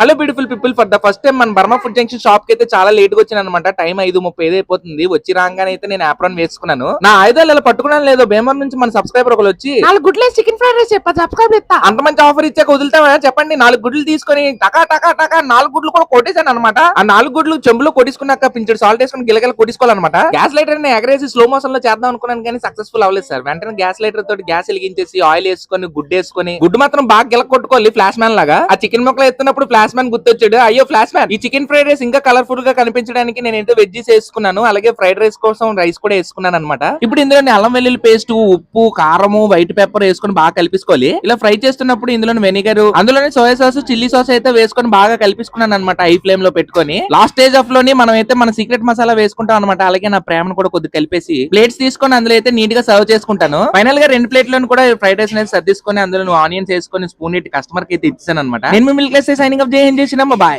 Hello beautiful people for the first time మన Burma food junction షాప్కి అయితే చాలా లేట్గా వచ్చాను అనమాట టైం ఐదు ముప్పై ఐదు అయిపోతుంది. వచ్చి రాగానే అయితే నేను ఆప్రాన్ వేసుకున్నాను. నా ఆయుధాలు ఇలా పట్టుకున్నాను లేదో. బేమర్ నుంచి మన సబ్స్క్రైబర్ ఒకరు వచ్చి నాలుగు గుడ్లేసి చికెన్ ఫ్రైడ్ రైస్ చెప్ప సబ్స్క్రైబ్ ఇస్తా అంత మంచి ఆఫర్ ఇచ్చాక వదులుతామా చెప్పండి. నాలుగు గుడ్లు తీసుకొని టకా టకా టకా నాలుగు గుడ్లు కూడా కొట్టేశాను అనమాట ఆ నాలుగు గుడ్లు చెంబులో కొట్టించుకున్నాక పింఛడు సాల్ట్ వేసుకుని గిలగల కొట్టించుకోవాలన్నమాట గ్యాస్ లైటర్ని ఎగరేసి స్లో మోషన్లో చేద్దాం అనుకున్నాను కానీ సక్సెస్ఫుల్ అవ్వలేదు సార్. వెంటనే గ్యాస్ లైటర్ తోటి గ్యాస్ వెలిగించేసి ఆయిల్ వేసుకొని గుడ్డు వేసుకొని గుడ్డు మాత్రం బాగా గిల కొట్టుకోవాలి ఫ్లాష్ మ్యాన్ లాగా. ఆ చికెన్ ముక్కలు ఎత్తున్నప్పుడు ఫ్లాష్ మ్యాన్ గుర్తొచ్చాడు. అయ్యో ఫ్లాష్ మ్యాన్! ఈ చికెన్ ఫ్రైడ్ రైస్ ఇంకా కలర్ఫుల్గా కనిపించడానికి నేను ఏంటో వెజ్జీస్ వేసుకున్నాను అలాగే ఫ్రైడ్ రైస్ కోసం రైస్ కూడా వేసుకున్నాను అనమాట ఇప్పుడు ఇందులో అల్లం వెల్లుల్లి పేస్ట్ ఉప్పు కారము వైట్ పేపర్ వేసుకొని బాగా కలిపించుకోవాలి ఇలా ఫ్రై చేస్తున్నప్పుడు ఇందులో వెనిగర్ అందులోనే సోయా సాస్ చిల్లీ సాస్ అయితే వేసుకొని బాగా కలిపించుకున్నాను అనమాట హై ఫ్లేమ్లో పెట్టుకొని. లాస్ట్ స్టేజ్ ఆఫ్లోని మనం అయితే మన సీక్రెట్ మసాలా వేసుకుంటాం అనమాట అలాగే నా ప్రేమను కూడా కొద్దిగా కలిపేసి ప్లేట్స్ తీసుకొని అందులో అయితే నీట్గా సర్వ్ చేసుకుంటాను. ఫైనల్గా రెండు ప్లేట్లను కూడా ఫ్రైడ్ రైస్ అనేది సర్దిసుకొని అందులో ఆనియన్స్ వేసుకొని స్పూన్ ఇట్టి కస్టమర్కి అయితే ఇచ్చాను అనమాట నేను మిల్క్ సైనింగ్ అప్ చేసిన బాయ్